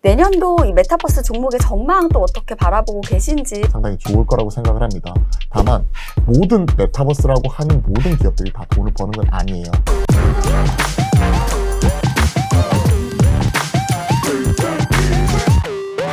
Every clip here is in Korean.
내년도 이 메타버스 종목의 전망 또 어떻게 바라보고 계신지 상당히 좋을 거라고 생각을 합니다. 다만 모든 메타버스라고 하는 모든 기업들이 다 돈을 버는 건 아니에요.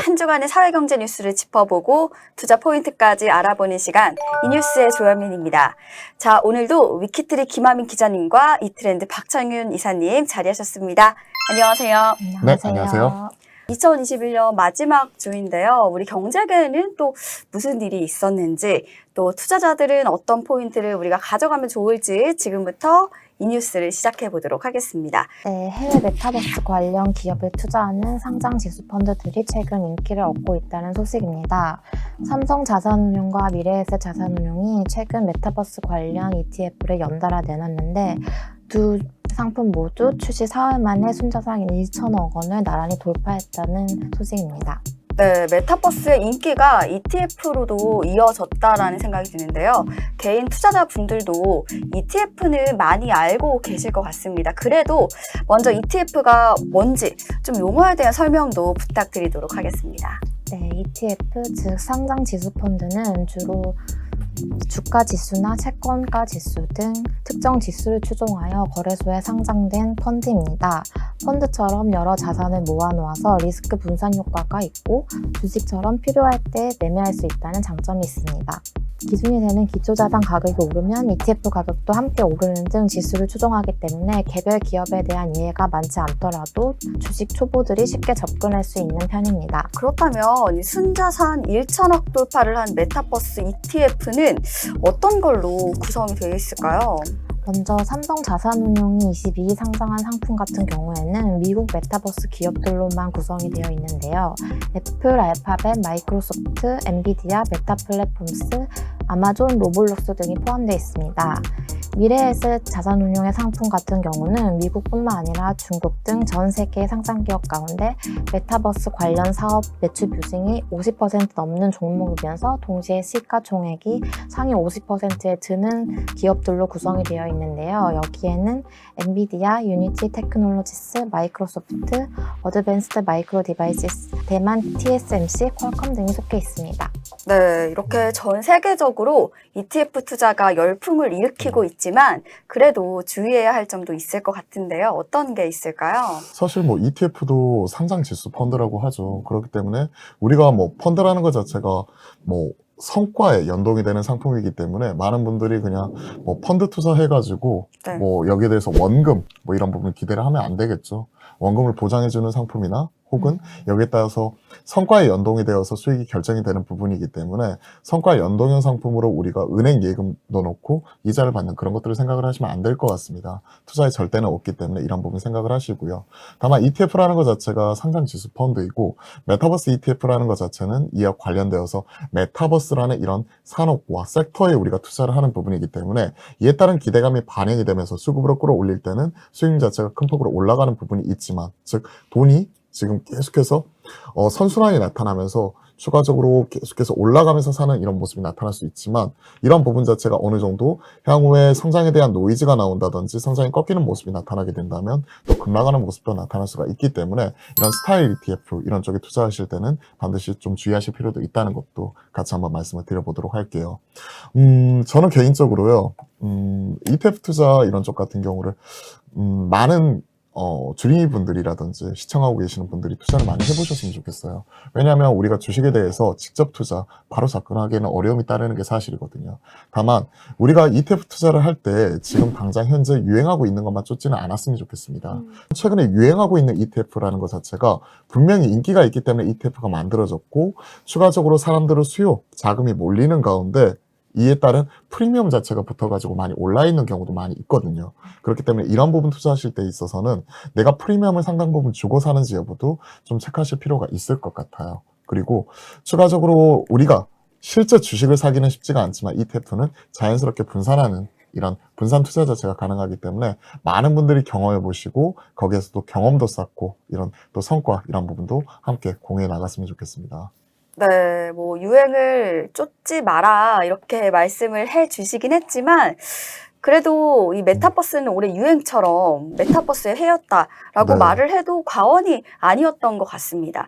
한 주간의 사회경제 뉴스를 짚어보고 투자 포인트까지 알아보는 시간 이뉴스의 조현민입니다. 자 오늘도 위키트리 김하민 기자님과 이트렌드 박창윤 이사님 자리하셨습니다. 안녕하세요. 네, 안녕하세요. 2021년 마지막 주인데요. 우리 경제계에는 또 무슨 일이 있었는지, 또 투자자들은 어떤 포인트를 우리가 가져가면 좋을지 지금부터 이 뉴스를 시작해 보도록 하겠습니다. 네, 해외 메타버스 관련 기업에 투자하는 상장 지수 펀드들이 최근 인기를 얻고 있다는 소식입니다. 삼성 자산운용과 미래에셋 자산운용이 최근 메타버스 관련 ETF를 연달아 내놨는데 두 상품 모두 출시 사흘 만에 순자산 1천억 원을 나란히 돌파했다는 소식입니다. 네, 메타버스의 인기가 ETF로도 이어졌다라는 생각이 드는데요. 개인 투자자분들도 ETF는 많이 알고 계실 것 같습니다. 그래도 먼저 ETF가 뭔지 좀 용어에 대한 설명도 부탁드리도록 하겠습니다. 네, ETF 즉 상장 지수 펀드는 주로 주가 지수나 채권가 지수 등 특정 지수를 추종하여 거래소에 상장된 펀드입니다. 펀드처럼 여러 자산을 모아놓아서 리스크 분산 효과가 있고 주식처럼 필요할 때 매매할 수 있다는 장점이 있습니다. 기준이 되는 기초자산 가격이 오르면 ETF 가격도 함께 오르는 등 지수를 추종하기 때문에 개별 기업에 대한 이해가 많지 않더라도 주식 초보들이 쉽게 접근할 수 있는 편입니다. 그렇다면 이 순자산 1천억 돌파를 한 메타버스 ETF는 어떤 걸로 구성이 되어 있을까요? 먼저 삼성 자산운용이 22일 상장한 상품 같은 경우에는 미국 메타버스 기업들로만 구성이 되어 있는데요. 애플, 알파벳, 마이크로소프트, 엔비디아, 메타 플랫폼스, 아마존, 로블록스 등이 포함되어 있습니다. 미래에셋 자산운용의 상품 같은 경우는 미국뿐만 아니라 중국 등 전 세계 상장 기업 가운데 메타버스 관련 사업 매출 비중이 50% 넘는 종목이면서 동시에 시가총액이 상위 50%에 드는 기업들로 구성이 되어 있는데요. 여기에는 엔비디아, 유니티 테크놀로지스, 마이크로소프트, 어드밴스드 마이크로 디바이시스, 대만 TSMC, 퀄컴 등이 속해 있습니다. 네, 이렇게 전 세계적 으로 ETF 투자가 열풍을 일으키고 있지만 그래도 주의해야 할 점도 있을 것 같은데요. 어떤 게 있을까요? 사실 뭐 ETF도 상장 지수 펀드라고 하죠. 그렇기 때문에 우리가 뭐 펀드라는 것 자체가 뭐 성과에 연동이 되는 상품이기 때문에 많은 분들이 그냥 뭐 펀드 투자해가지고 네. 뭐 여기에 대해서 원금 뭐 이런 부분 기대를 하면 안 되겠죠. 원금을 보장해주는 상품이나 혹은 여기에 따라서 성과에 연동이 되어서 수익이 결정이 되는 부분이기 때문에 성과 연동형 상품으로 우리가 은행 예금 넣어놓고 이자를 받는 그런 것들을 생각을 하시면 안 될 것 같습니다. 투자의 절대는 없기 때문에 이런 부분 생각을 하시고요. 다만 ETF라는 것 자체가 상장 지수 펀드이고 메타버스 ETF라는 것 자체는 이와 관련되어서 메타버스라는 이런 산업과 섹터에 우리가 투자를 하는 부분이기 때문에 이에 따른 기대감이 반영이 되면서 수급으로 끌어올릴 때는 수익 자체가 큰 폭으로 올라가는 부분이 있지만 즉 돈이 지금 계속해서 어, 선순환이 나타나면서 추가적으로 계속해서 올라가면서 사는 이런 모습이 나타날 수 있지만 이런 부분 자체가 어느 정도 향후에 성장에 대한 노이즈가 나온다든지 성장이 꺾이는 모습이 나타나게 된다면 또 급락하는 모습도 나타날 수가 있기 때문에 이런 스타일 ETF 이런 쪽에 투자하실 때는 반드시 좀 주의하실 필요도 있다는 것도 같이 한번 말씀을 드려보도록 할게요. 음, 저는 개인적으로요, 음, ETF 투자 이런 쪽 같은 경우를 음, 많은 어, 주린이 분들이라든지 시청하고 계시는 분들이 투자를 많이 해보셨으면 좋겠어요. 왜냐하면 우리가 주식에 대해서 직접 투자, 바로 접근하기에는 어려움이 따르는 게 사실이거든요. 다만, 우리가 ETF 투자를 할 때 지금 당장 현재 유행하고 있는 것만 쫓지는 않았으면 좋겠습니다. 최근에 유행하고 있는 ETF라는 것 자체가 분명히 인기가 있기 때문에 ETF가 만들어졌고, 추가적으로 사람들의 수요, 자금이 몰리는 가운데 이에 따른 프리미엄 자체가 붙어가지고 많이 올라 있는 경우도 많이 있거든요. 그렇기 때문에 이런 부분 투자하실 때 있어서는 내가 프리미엄을 상당 부분 주고 사는지 여부도 좀 체크하실 필요가 있을 것 같아요. 그리고 추가적으로 우리가 실제 주식을 사기는 쉽지가 않지만 ETF는 자연스럽게 분산하는 이런 분산 투자 자체가 가능하기 때문에 많은 분들이 경험해 보시고 거기에서 또 경험도 쌓고 이런 또 성과 이런 부분도 함께 공유해 나갔으면 좋겠습니다. 네, 뭐 유행을 쫓지 마라 이렇게 말씀을 해 주시긴 했지만 그래도 이 메타버스는 올해 유행처럼 메타버스의 해였다라고 네. 말을 해도 과언이 아니었던 것 같습니다.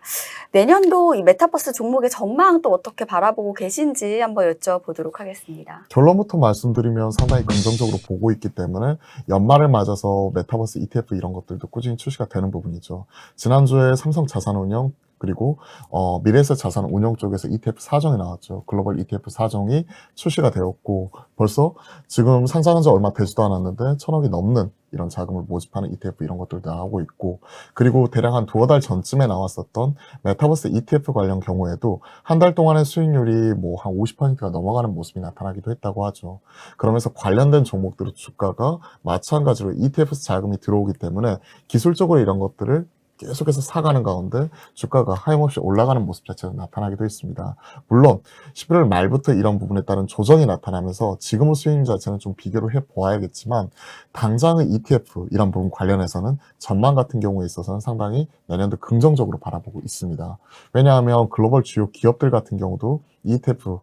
내년도 이 메타버스 종목의 전망 또 어떻게 바라보고 계신지 한번 여쭤보도록 하겠습니다. 결론부터 말씀드리면 상당히 긍정적으로 보고 있기 때문에 연말을 맞아서 메타버스 ETF 이런 것들도 꾸준히 출시가 되는 부분이죠. 지난주에 삼성 자산운용 그리고 어, 미래에셋 자산 운용 쪽에서 ETF 4종이 나왔죠. 글로벌 ETF 4종이 출시가 되었고 벌써 지금 상장한 지 얼마 되지도 않았는데 천억이 넘는 이런 자금을 모집하는 ETF 이런 것들도 나오고 있고 그리고 대략 한 두어 달 전쯤에 나왔었던 메타버스 ETF 관련 경우에도 한 달 동안의 수익률이 뭐 한 50%가 넘어가는 모습이 나타나기도 했다고 하죠. 그러면서 관련된 종목들의 주가가 마찬가지로 ETF 자금이 들어오기 때문에 기술적으로 이런 것들을 계속해서 사가는 가운데 주가가 하염없이 올라가는 모습 자체가 나타나기도 했습니다. 물론 11월 말부터 이런 부분에 따른 조정이 나타나면서 지금의 수익률 자체는 좀 비교를 해 보아야겠지만 당장의 ETF 이런 부분 관련해서는 전망 같은 경우에 있어서는 상당히 내년도 긍정적으로 바라보고 있습니다. 왜냐하면 글로벌 주요 기업들 같은 경우도 ETF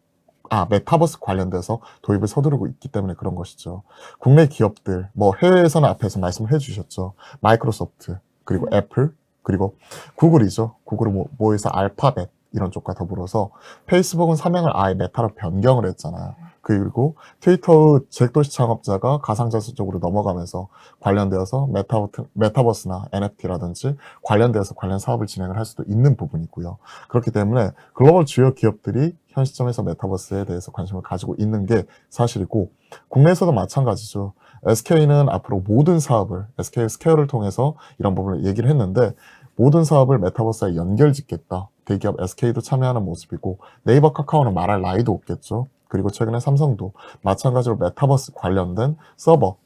아, 메타버스 관련돼서 도입을 서두르고 있기 때문에 그런 것이죠. 국내 기업들, 뭐 해외에서는 앞에서 말씀을 해주셨죠. 마이크로소프트, 그리고 애플, 그리고 구글이죠. 구글은 뭐, 뭐에서 알파벳 이런 쪽과 더불어서 페이스북은 사명을 아예 메타로 변경을 했잖아요. 그리고 트위터의 잭도시 창업자가 가상자산 쪽으로 넘어가면서 관련되어서 메타버트, 메타 버스나 NFT라든지 관련되어서 관련 사업을 진행을 할 수도 있는 부분이고요. 그렇기 때문에 글로벌 주요 기업들이 현 시점에서 메타버스에 대해서 관심을 가지고 있는 게 사실이고 국내에서도 마찬가지죠. SK는 앞으로 모든 사업을 SK 스퀘어를 통해서 이런 부분을 얘기를 했는데 모든 사업을 메타버스에 연결 짓겠다. 대기업 SK도 참여하는 모습이고 네이버 카카오는 말할 나위도 없겠죠. 그리고 최근에 삼성도 마찬가지로 메타버스 관련된 서버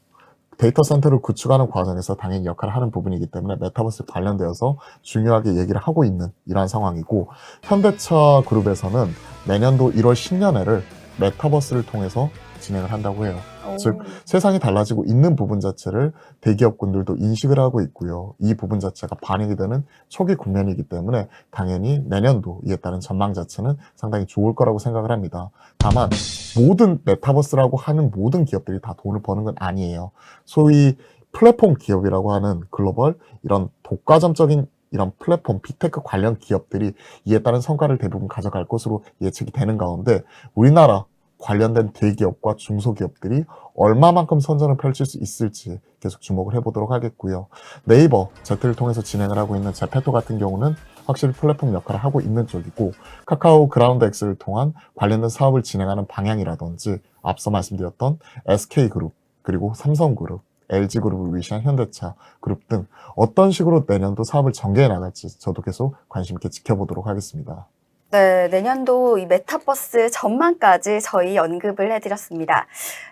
데이터 센터를 구축하는 과정에서 당연히 역할을 하는 부분이기 때문에 메타버스 관련되어서 중요하게 얘기를 하고 있는 이러한 상황이고 현대차 그룹에서는 내년도 1월 신년회를 메타버스를 통해서 진행을 한다고 해요. 즉, 세상이 달라지고 있는 부분 자체를 대기업군들도 인식을 하고 있고요. 이 부분 자체가 반영이 되는 초기 국면이기 때문에 당연히 내년도 이에 따른 전망 자체는 상당히 좋을 거라고 생각을 합니다. 다만 모든 메타버스라고 하는 모든 기업들이 다 돈을 버는 건 아니에요. 소위 플랫폼 기업이라고 하는 글로벌 이런 독과점적인 이런 플랫폼 빅테크 관련 기업들이 이에 따른 성과를 대부분 가져갈 것으로 예측이 되는 가운데 우리나라 관련된 대기업과 중소기업들이 얼마만큼 선전을 펼칠 수 있을지 계속 주목을 해보도록 하겠고요. 네이버, 제트를 통해서 진행을 하고 있는 제페토 같은 경우는 확실히 플랫폼 역할을 하고 있는 쪽이고 카카오 그라운드 X를 통한 관련된 사업을 진행하는 방향이라든지 앞서 말씀드렸던 SK그룹 그리고 삼성그룹 LG그룹을 위시한 현대차 그룹 등 어떤 식으로 내년도 사업을 전개해 나갈지 저도 계속 관심 있게 지켜보도록 하겠습니다. 네, 내년도 이 메타버스 전망까지 저희 언급을 해드렸습니다.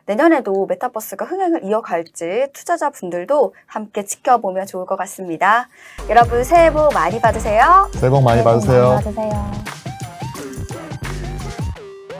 내년에도 메타버스가 흥행을 이어갈지 투자자분들도 함께 지켜보면 좋을 것 같습니다. 여러분 새해 복 많이 받으세요. 새해 복 많이 새해 복 받으세요. 많이 받으세요.